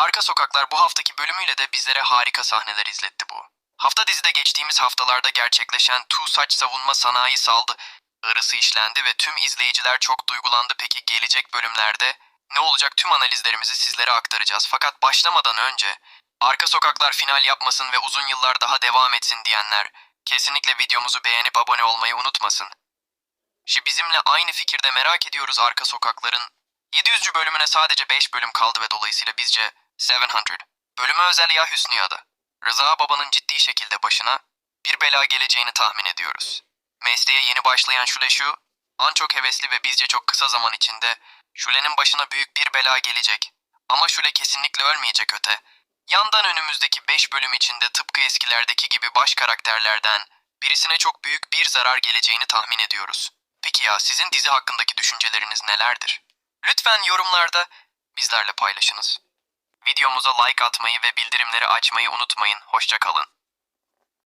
Arka Sokaklar bu haftaki bölümüyle de bizlere harika sahneler izletti bu. Hafta dizide geçtiğimiz haftalarda gerçekleşen Tu savunma sanayi saldı. Arısı işlendi ve tüm izleyiciler çok duygulandı. Peki gelecek bölümlerde ne olacak tüm analizlerimizi sizlere aktaracağız. Fakat başlamadan önce Arka Sokaklar final yapmasın ve uzun yıllar daha devam etsin diyenler kesinlikle videomuzu beğenip abone olmayı unutmasın. Şimdi bizimle aynı fikirde merak ediyoruz Arka Sokakların 700. bölümüne sadece 5 bölüm kaldı ve dolayısıyla bizce 700. Bölüme özel ya Hüsnü adı. Rıza babanın ciddi şekilde başına bir bela geleceğini tahmin ediyoruz. Mesleğe yeni başlayan Şule şu, an çok hevesli ve bizce çok kısa zaman içinde Şule'nin başına büyük bir bela gelecek. Ama Şule kesinlikle ölmeyecek öte. Yandan önümüzdeki 5 bölüm içinde tıpkı eskilerdeki gibi baş karakterlerden birisine çok büyük bir zarar geleceğini tahmin ediyoruz. Peki ya sizin dizi hakkındaki düşünceleriniz nelerdir? Lütfen yorumlarda bizlerle paylaşınız. Videomuza like atmayı ve bildirimleri açmayı unutmayın. Hoşça kalın.